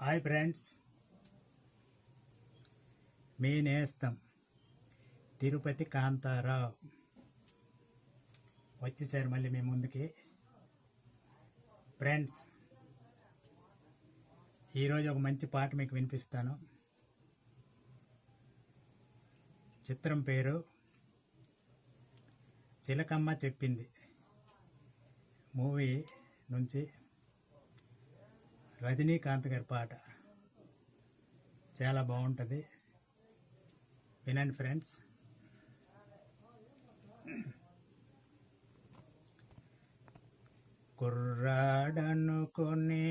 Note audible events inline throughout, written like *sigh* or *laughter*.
Hi friends. మీ నేస్తం. తిరుపతి కాంతారావు. వచ్చేసారు మళ్ళీ మీ ముందుకి. ఫ్రెండ్స్ ఈరోజు ఒక మంచి పాట మీకు వినిపిస్తాను. చిత్రం పేరు చిలకమ్మ చెప్పింది. మూవీ నుంచి రజనీకాంత్ గారి పాట చాలా బాగుంటుంది. వినండి ఫ్రెండ్స్. కుర్రాడనుకొని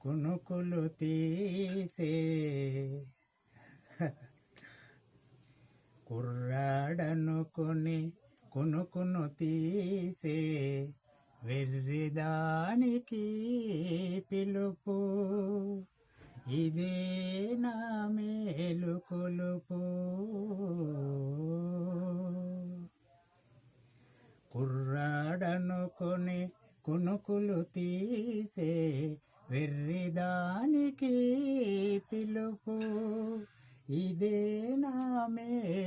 కునుకులు తీసే కుర్రాడనుకొని కునుకును తీసే వెర్రిదానికి పిలుపు. ఇదే నా మేలు కొలుపు. కుర్రాడనుకొని కునుకులు తీసే వెర్రిదానికి పిలుపు. ఇదే నా మే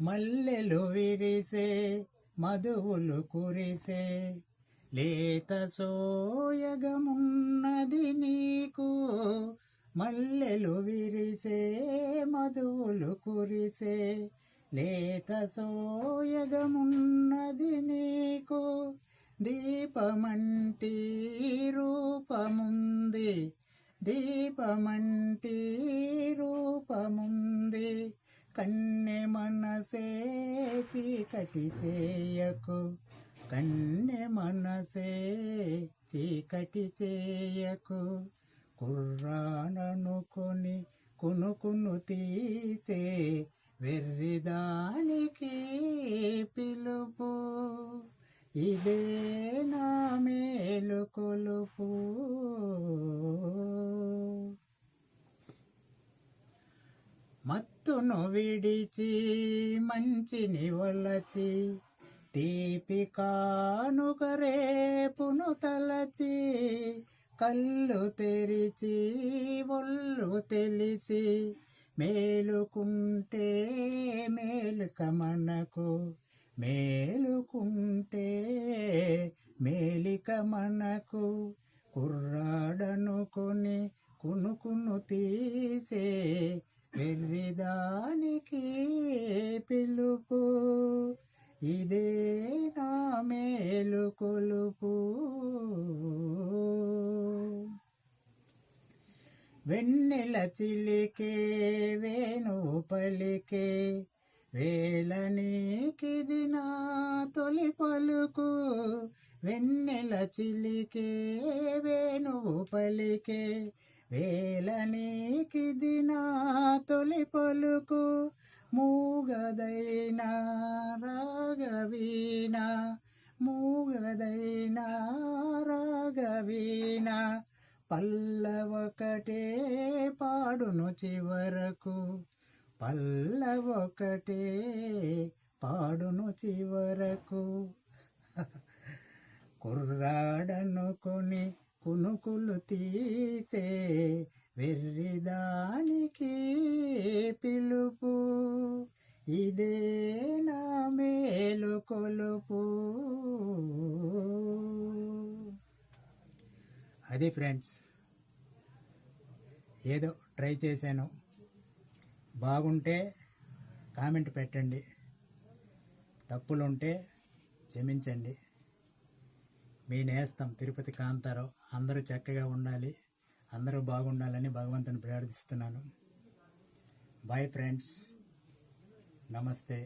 మల్లెలు విరిసే మధువులు కురిసే. లేత సోయగమున్నది నీకు మల్లెలు విరిసే మధువులు కురిసే. లేత సోయగమున్నది నీకు దీపమంటి రూపముంది. దీపమంటి రూపముంది. కన్నె మనసే చీకటి చేయకు. కన్నె మనసే చీకటి చేయకు. కుర్రాననుకొని కునుకును తీసే వెర్రిదానికి పిలుపు. ఇదే నా మేలు కొలుపు. ఎత్తును విడిచి మంచిని వలచి తీపి కానుక రేపును తలచి కళ్ళు తెరిచి ఒళ్ళు తెలిసి మేలుకుంటే మేలుక మనకు మేలుకుంటే మేలిక మనకు కుర్రాడనుకొని కునుకును తీసే వెర్రిదానికి పిలుపు ఇదే నా మేలు కొలుపు. వెన్నెల చిలికే వేణు పలికే వేల నీకిది నా తొలి పలుకు. వెన్నెల చిలికే వేణు పలికే వేల నీకిది నా తొలి పలుకు మూగదైనా రాగవీణ మూగదైనా రాగవీణ పల్లవకటే పాడును చివరకు పల్లవకటే పాడును చివరకు. *laughs* కుర్రాడనుకొని కునుకులు తీసే వెర్రిదానికి పిలుపు. ఇదే నా మేలు కొలుపు. అది ఫ్రెండ్స్ ఏదో ట్రై చేశాను. బాగుంటే కామెంట్ పెట్టండి. తప్పులుంటే క్షమించండి. మీ నేస్తం తిరుపతి కాంతారావు అందరూ చక్కగా ఉండాలి అందరూ బాగుండాలని భగవంతుని ప్రార్థిస్తున్నాను. బాయ్ ఫ్రెండ్స్ నమస్తే.